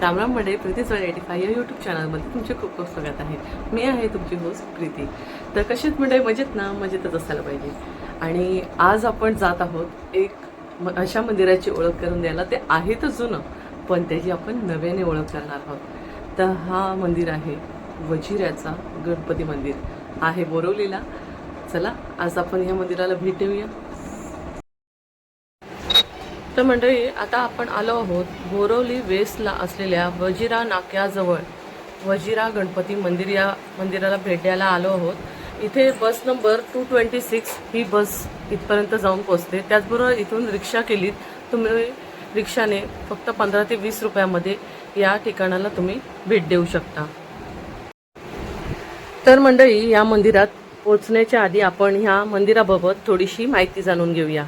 रामराम मंडळी Preeti Chavan eighty five या यूट्यूब चॅनलमध्ये तुमचे खूप खूप स्वागत आहे. मी आहे तुमची होस्ट प्रीती. तर कशीच मंडळी? मजेत ना? मजेतच असायला पाहिजे. आणि आज आपण जात आहोत एक म- अशा मंदिराची ओळख करून द्यायला. ते आहे तर जुनं पण त्याची आपण नव्याने ओळख करणार आहोत. तर हा मंदिर आहे वजिऱ्याचा गणपती मंदिर. आहे बोरवलीला. चला आज आपण या मंदिराला भेट देऊया. तर मंडळी आता आपण आलो आहोत बोरवली वेस्टला असलेल्या वजिरा नाक्याजवळ. वजिरा गणपती मंदिर या मंदिराला भेट द्यायला आलो आहोत. इथे bus number two twenty six ही बस इथपर्यंत जाऊन पोचते त्याचबरोबर इथून रिक्षा केलीत. तुम्ही रिक्षाने फक्त पंधरा ते वीस रुपयामध्ये या ठिकाणाला तुम्ही भेट देऊ शकता. तर मंडळी या मंदिरात पोचण्याच्या आधी आपण ह्या मंदिराबाबत थोडीशी माहिती जाणून घेऊया.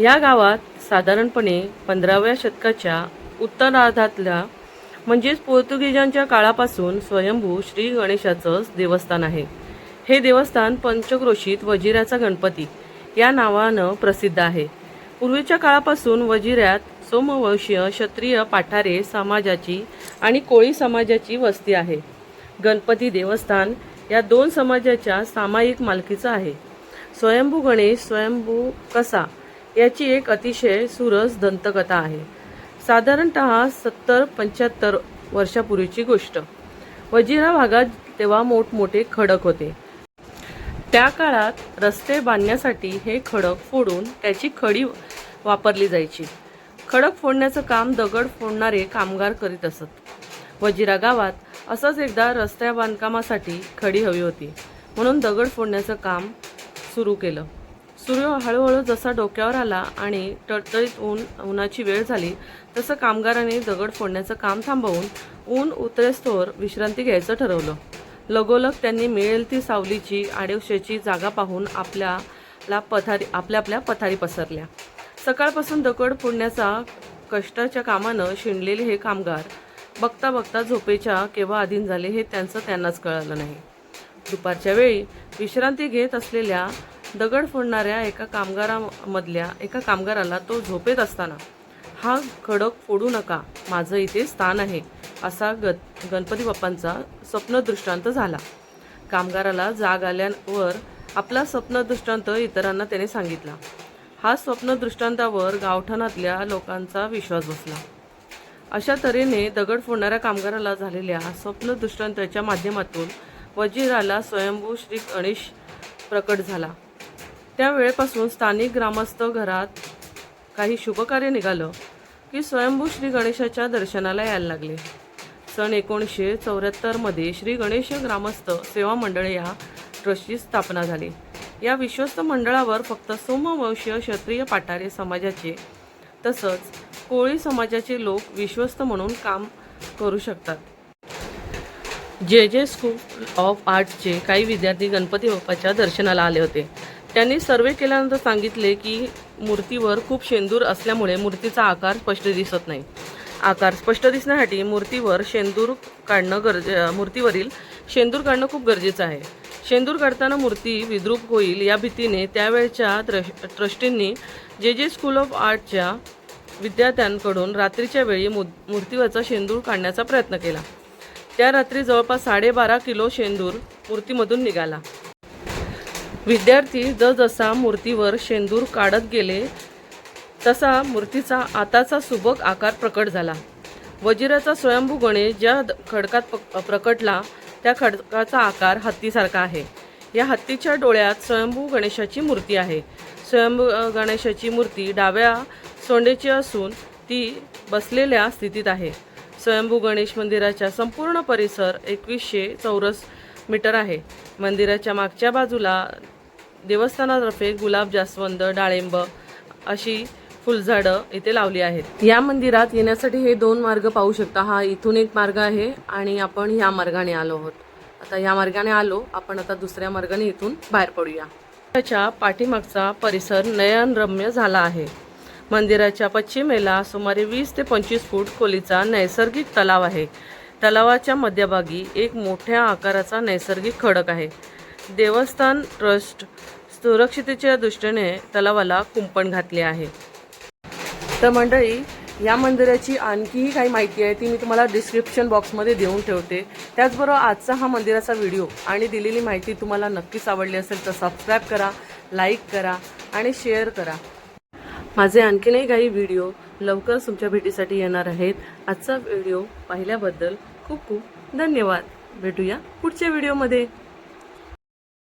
या गावात साधारणपणे पंधराव्या शतकाच्या उत्तरार्धातल्या म्हणजेच पोर्तुगीजांच्या काळापासून स्वयंभू श्री गणेशाचं देवस्थान आहे. हे देवस्थान पंचक्रोशीत वजिऱ्याचा गणपती या नावानं प्रसिद्ध आहे. पूर्वीच्या काळापासून वजिऱ्यात सोमवंशीय क्षत्रिय पाठारे समाजाची आणि कोळी समाजाची वस्ती आहे. गणपती देवस्थान या दोन समाजाच्या सामायिक मालकीचं आहे. स्वयंभू गणेश स्वयंभू कसा याची एक अतिशय सुरस दंतकथा आहे. साधारणत सत्तर पंच्याहत्तर वर्षापूर्वीची गोष्ट. वजिरा भागात तेव्हा मोठमोठे खडक होते. त्या काळात रस्ते बांधण्यासाठी हे खडक फोडून त्याची खडी वापरली जायची. खडक फोडण्याचं काम दगड फोडणारे कामगार करीत असत. वजिरा गावात असंच एकदा रस्त्या बांधकामासाठी खडी हवी होती. म्हणून दगड फोडण्याचं काम सुरू केलं. सूर्य हळूहळू जसा डोक्यावर आला आणि टळटळीत ऊन उन्हाची वेळ झाली तसं कामगारांनी दगड फोडण्याचं काम थांबवून ऊन उतरेस्तोवर विश्रांती घ्यायचं ठरवलं. लगोलग त्यांनी मिळेल ती सावलीची आडवशेची जागा पाहून आपल्याला पथारी आपल्या आपल्या पथारी पसरल्या. सकाळपासून दगड फोडण्याचा कष्टाच्या कामानं शिणलेले हे कामगार बघता बघता झोपेच्या केव्हा अधीन झाले हे त्यांचं त्यांनाच कळलं नाही. दुपारच्या वेळी विश्रांती घेत असलेल्या दगड फोडणाऱ्या एका कामगारामधल्या एका कामगाराला तो झोपेत असताना हा खडक फोडू नका माझं इथे स्थान आहे असा ग गणपती बाप्पांचा स्वप्नदृष्टांत झाला. कामगाराला जाग आल्यावर आपला स्वप्नदृष्टांत इतरांना त्याने सांगितला. हा स्वप्नदृष्टांतावर गावठाणातल्या लोकांचा विश्वास बसला. अशा तऱ्हेने दगड फोडणाऱ्या कामगाराला झालेल्या स्वप्नदृष्टांताच्या माध्यमातून वजीराला स्वयंभू श्री गणेश प्रकट झाला. त्या वेळेपासून स्थानिक ग्रामस्थ घरात काही शुभकार्य निघालं की स्वयंभू श्री गणेशाच्या दर्शनाला यायला लागले. सन एकोणीसशे चौऱ्याहत्तरमध्ये श्री गणेश ग्रामस्थ सेवा मंडळ या ट्रस्टची स्थापना झाली. या विश्वस्त मंडळावर फक्त सोमवंशीय क्षत्रिय पाटारे समाजाचे तसंच कोळी समाजाचे लोक विश्वस्त म्हणून काम करू शकतात. जे जे स्कूल ऑफ आर्ट्सचे काही विद्यार्थी गणपती बाप्पाच्या दर्शनाला आले होते. त्यांनी सर्वे केल्यानंतर सांगितले की मूर्तीवर खूप शेंदूर असल्यामुळे मूर्तीचा आकार स्पष्ट दिसत नाही. आकार स्पष्ट दिसण्यासाठी मूर्तीवर शेंदूर काढणं गरजे मूर्तीवरील शेंदूर काढणं खूप गरजेचं आहे. शेंदूर काढताना मूर्ती विद्रूप होईल या भीतीने त्यावेळच्या ट्रश ट्रस्टींनी जे जे स्कूल ऑफ आर्टच्या विद्यार्थ्यांकडून रात्रीच्या वेळी मू मूर्तीवरचा शेंदूर काढण्याचा प्रयत्न केला. त्या रात्री जवळपास साडेबारा किलो शेंदूर मूर्तीमधून निघाला. विद्यार्थी जसजसा मूर्तीवर शेंदूर काढत गेले तसा मूर्तीचा आताचा सुबक आकार प्रकट झाला. वजिराचा स्वयंभू गणेश ज्या द- खडकात पक- प्रकटला त्या खडकाचा आकार हत्तीसारखा आहे. या हत्तीच्या डोळ्यात स्वयंभू गणेशाची मूर्ती आहे. स्वयंभू गणेशाची मूर्ती डाव्या सोंडेची असून ती बसलेल्या स्थितीत आहे. स्वयंभू गणेश मंदिराचा संपूर्ण परिसर एकवीसशे चौरस मीटर आहे. मंदिराच्या मागच्या बाजूला देवस्थानातर्फे गुलाब जास्वंद डाळिंब अशी फुलझाडं इथे लावली आहेत. या मंदिरात येण्यासाठी हे दोन मार्ग पाहू शकता. हा इथून एक मार्ग आहे आणि आपण ह्या मार्गाने आलो आहोत. आता या मार्गाने आलो आपण आता दुसऱ्या मार्गाने इथून बाहेर पडूया. त्याच्या पाठीमागचा परिसर नयनरम्य झाला आहे. मंदिराच्या पश्चिमेला सुमारे वीस ते पंचवीस फूट खोलीचा नैसर्गिक तलाव आहे. तलावाच्या मध्यभागी एक मोठ्या आकाराचा नैसर्गिक खडक आहे. देवस्थान ट्रस्ट सुरक्षितेच्या दृष्टीने तलावाला कुंपण घातले आहे. तर मंडळी या मंदिराची आणखीही काही माहिती आहे ती मी तुम्हाला डिस्क्रिप्शन बॉक्समध्ये देऊन ठेवते. त्याचबरोबर आजचा हा मंदिराचा व्हिडिओ आणि दिलेली माहिती तुम्हाला नक्कीच आवडली असेल तर सबस्क्राईब करा लाईक करा आणि शेअर करा. माझे आणखीनही काही व्हिडिओ लवकरच तुमच्या भेटीसाठी येणार आहेत. आजचा व्हिडिओ पाहिल्याबद्दल खूप खूप धन्यवाद. भेटूया पुढच्या व्हिडिओमध्ये.